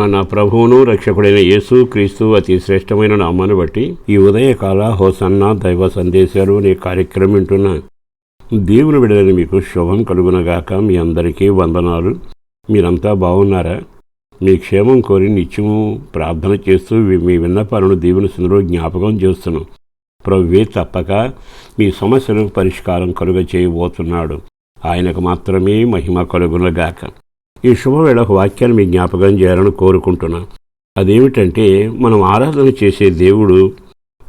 మన ప్రభువును రక్షకుడైన యేసు క్రీస్తు అతి శ్రేష్టమైన నామాన్ని బట్టి ఈ ఉదయకాల హోసన్న దైవ సందేశాలు అనే కార్యక్రమం వింటున్నా దేవుని విడలని మీకు శుభం కలుగునగాక. మీ అందరికీ వందనాలు. మీరంతా బాగున్నారా? మీ క్షేమం కోరి నిత్యము ప్రార్థన చేస్తూ మీ- విన్నపాలను దేవుని సుందరూ జ్ఞాపకం చేస్తున్నాం. ప్రవ్వే తప్పక మీ సమస్యలకు పరిష్కారం కలుగ చేయబోతున్నాడు ఆయనకు మాత్రమే మహిమ కలుగునగాక. ఈ శుభవేళ ఒక వాక్యాన్ని మీ జ్ఞాపకం చేయాలని కోరుకుంటున్నాను అదేమిటంటే మనం ఆరాధన చేసే దేవుడు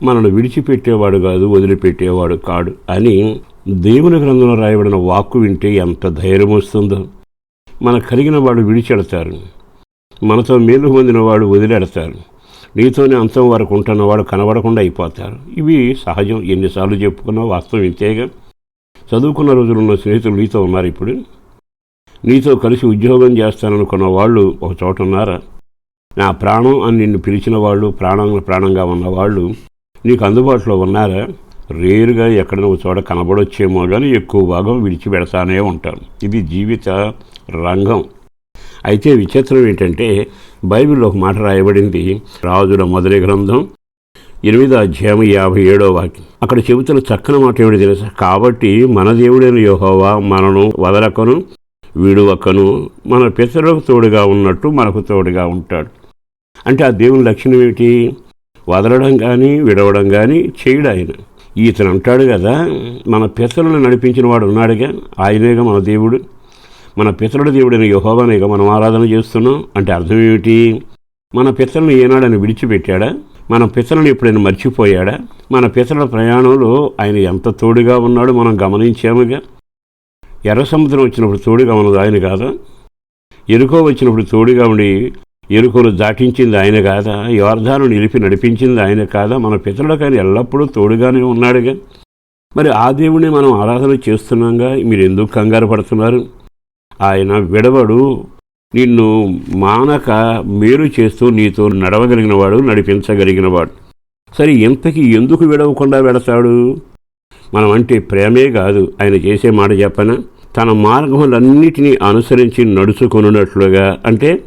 మనను విడిచిపెట్టేవాడు కాదు వదిలిపెట్టేవాడు కాడు అని దేవుని గ్రంథంలో రాయబడిన వాక్కు వింటే ఎంత ధైర్యం వస్తుందో. మన కలిగిన వాడు విడిచెడతారు. మనతో మేలు పొందిన వాడు వదిలేడతారు. నీతోనే అంతం వరకు ఉంటున్న వాడు కనబడకుండా అయిపోతారు. ఇవి సహజం. ఎన్నిసార్లు చెప్పుకున్నా వాస్తవం ఇంతేగా. చదువుకున్న రోజులున్న స్నేహితులు నీతో ఉన్నారు ఇప్పుడు. నీతో కలిసి ఉద్యోగం చేస్తాననుకున్న వాళ్ళు ఒక చోట ఉన్నారా? నా ప్రాణం అని నిన్ను పిలిచిన వాళ్ళు ప్రాణం ప్రాణంగా ఉన్నవాళ్ళు నీకు అందుబాటులో ఉన్నారా? రేరుగా ఎక్కడైనా ఒక చోట కనబడొచ్చేమో కానీ ఎక్కువ భాగం విడిచిపెడతానే ఉంటారు ఇది జీవిత రంగం. అయితే విచిత్రం ఏంటంటే బైబిల్లో ఒక మాట రాయబడింది. రాజుల మొదటి గ్రంథం ఎనిమిదో అధ్యాయం యాభై ఏడో వాక్యం. అక్కడ చెబుతున్న చక్కని మాట ఏమిటి తెలుసా? కాబట్టి మన దేవుడైన యోహోవా మనను వదలకను వీడు ఒకను మన పితరులకు తోడుగా ఉన్నట్టు మనకు తోడుగా ఉంటాడు. అంటే ఆ దేవుని లక్షణం ఏమిటి? వదలడం కానీ విడవడం కానీ చేయడు ఆయన. ఈతను అంటాడు కదా మన పితరులను నడిపించిన వాడు ఉన్నాడుగా ఆయనేగా మన దేవుడు. మన పితరుడు దేవుడైన యహోవానేగా మనం ఆరాధన చేస్తున్నాం. అంటే అర్థం ఏమిటి? మన పితరులను ఏనాడని విడిచిపెట్టాడా? మన పితరులను ఎప్పుడైనా మర్చిపోయాడా? మన పితరుల ప్రయాణంలో ఆయన ఎంత తోడుగా ఉన్నాడో మనం గమనించాముగా? ఎర్ర సముద్రం వచ్చినప్పుడు తోడుగా ఉన్నది ఆయన కాదా? ఎరుకో వచ్చినప్పుడు తోడుగా ఉండి ఎరుకను దాటించింది ఆయన కాదా? యోర్ధాను నిలిపి నడిపించింది ఆయన కాదా? మన పితరులకు ఆయన ఎల్లప్పుడూ తోడుగానే ఉన్నాడుగా. మరి ఆ దేవుణ్ణి మనం ఆరాధన చేస్తున్నాంగా? మీరు ఎందుకు కంగారు పడుతున్నారు? ఆయన విడవడు. నిన్ను మానక మేలు చేస్తూ నీతో నడవగలిగినవాడు నడిపించగలిగినవాడు. సరే ఇంతకీ ఎందుకు విడవకుండా వెడతాడు? మనం అంటే ప్రేమే కాదు. ఆయన చేసే మాట చెప్పన? తన మార్గములన్నిటినీ అనుసరించి నడుచుకొనున్నట్లుగా అంటే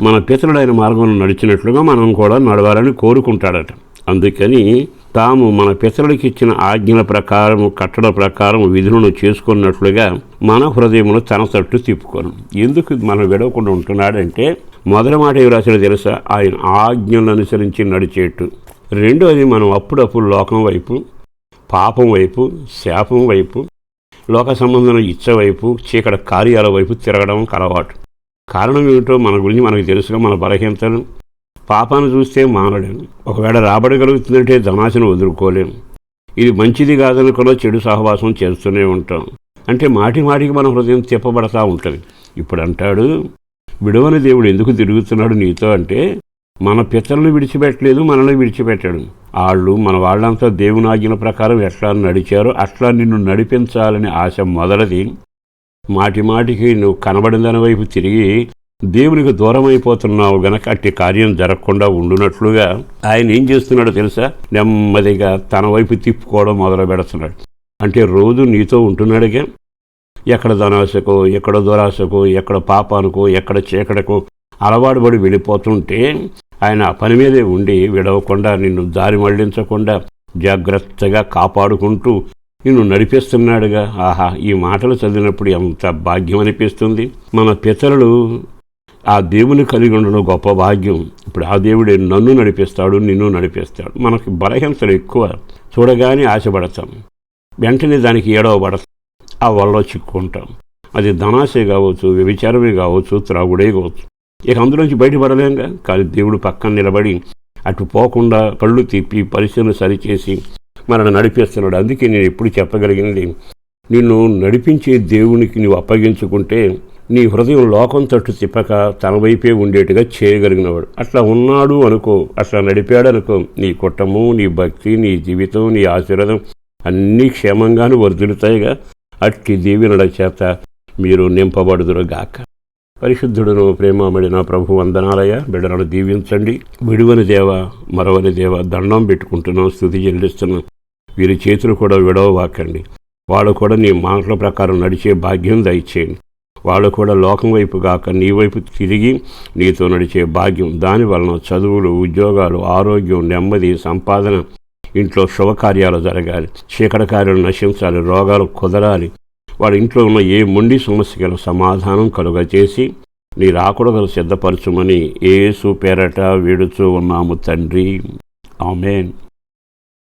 మన పితరుడైన మార్గంలో నడిచినట్లుగా మనం కూడా నడవాలని కోరుకుంటాడట. అందుకని తాము మన పితరుడికి ఇచ్చిన ఆజ్ఞల ప్రకారం కట్టడ ప్రకారం విధులను చేసుకున్నట్లుగా మన హృదయమును తన తట్టు తిప్పుకోను. ఎందుకు మనం విడవకుండా ఉంటున్నాడంటే మొదటి మాట ఏమి రాసిన తెలుసా? ఆయన ఆజ్ఞలను అనుసరించి నడిచేట్టు. రెండోది మనం అప్పుడప్పుడు లోకం వైపు పాపం వైపు శాపం వైపు లోక సంబంధం ఇచ్చవైపు చీకటి కార్యాల వైపు తిరగడం అలవాటు కారణం ఏమిటో మన గురించి మనకు తెలుసుగా మన బలహీనతలు. పాపాన్ని చూస్తే మానలేము ఒకవేళ రాబడగలుగుతుందంటే ధనాశను వదులుకోలేము ఇది మంచిది కాదనుకున్న చెడు సహవాసం చేస్తూనే ఉంటాం. అంటే మాటి మాటికి మన హృదయం తిప్పబడతా ఉంటుంది. ఇప్పుడు అంటాడు విడవని దేవుడు ఎందుకు తిరుగుతున్నాడు నీతో? అంటే మన పితరులు విడిచిపెట్టలేదు మనల్ని విడిచిపెట్టాడు. వాళ్ళు మన వాళ్ళంతా దేవుని ఆజ్ఞల ప్రకారం ఎట్లా నడిచారో అట్లా నిన్ను నడిపించాలని ఆశ మొదలది. మాటి మాటికి నువ్వు కనబడిన వైపు తిరిగి దేవునికి దూరం అయిపోతున్నావు గనక అట్టి కార్యం జరగకుండా ఉండునట్లుగా ఆయన ఏం చేస్తున్నాడో తెలుసా? నెమ్మదిగా తన వైపు తిప్పుకోవడం మొదలు పెడుతున్నాడు. అంటే రోజు నీతో ఉంటున్నాడుగా? ఎక్కడ ధనాశకో ఎక్కడ దురాశకో ఎక్కడ పాపానికో ఎక్కడ చీకటకో అలవాటు పడి వెళ్ళిపోతుంటే ఆయన ఆ పని మీదే ఉండి విడవకుండా నిన్ను దారి మళ్ళించకుండా జాగ్రత్తగా కాపాడుకుంటూ నిన్ను నడిపిస్తున్నాడుగా. ఆహా ఈ మాటలు చదివినప్పుడు ఎంత భాగ్యం అనిపిస్తుంది మన పితరులు ఆ దేవుని కలిగి ఉండడం గొప్ప భాగ్యం. ఇప్పుడు ఆ దేవుడే నన్ను నడిపిస్తాడు నిన్ను నడిపిస్తాడు. మనకి బలహీనతలు ఎక్కువ. చూడగానే ఆశపడతాం. వెంటనే దానికి ఏడవ పడతాం. ఆ వల్ల చిక్కుంటాం అది ధనాశే కావచ్చు వ్యభిచారమే కావచ్చు త్రాగుడే కావచ్చు. ఇక అందులోంచి బయటపడలేంగా. కానీ దేవుడు పక్కన నిలబడి అటు పోకుండా పళ్ళు తిప్పి పరిశీలన సరిచేసి మనల్ని నడిపిస్తున్నాడు. అందుకే నేను ఎప్పుడు చెప్పగలిగింది నిన్ను నడిపించే దేవునికి నువ్వు అప్పగించుకుంటే నీ హృదయం లోకం తట్టు తిప్పక తన వైపే ఉండేట్టుగా చేయగలిగినవాడు. అట్లా ఉన్నాడు అనుకో అట్లా నడిపాడు అనుకో నీ కుటుంబం నీ భక్తి నీ జీవితం నీ ఆశీర్వాదం అన్నీ క్షేమంగాను వర్ధిల్లుతాయిగా. అట్టి దీవెనల చేత మీరు నింపబడుదురుగాక. పరిశుద్ధుడును నా ప్రభు వందనాలయ. బిడ్డలను దీవించండి. విడువని దేవ మరవని దేవ దండం పెట్టుకుంటున్నాం స్థుతి చెల్లిస్తున్నాం. వీరి చేతులు కూడా విడవవాకండి వాళ్ళు కూడా నీ మాటల ప్రకారం నడిచే భాగ్యం దయచేయండి. వాళ్ళు కూడా లోకం వైపు కాక నీ వైపు తిరిగి నీతో నడిచే భాగ్యం. దాని వలన చదువులు ఉద్యోగాలు ఆరోగ్యం నెమ్మది సంపాదన ఇంట్లో శుభకార్యాలు జరగాలి. చీకటి కార్యాలు నశించాలి. రోగాలు కుదరాలి. వాడి ఇంట్లో ఉన్న ఏ మొండి సమస్యకు సమాధానం కలుగ చేసి నీ రాకూడదు సిద్ధపరచుమని ఏసు పేరట వేడుచూ ఉన్నాము తండ్రి. ఆమెన్.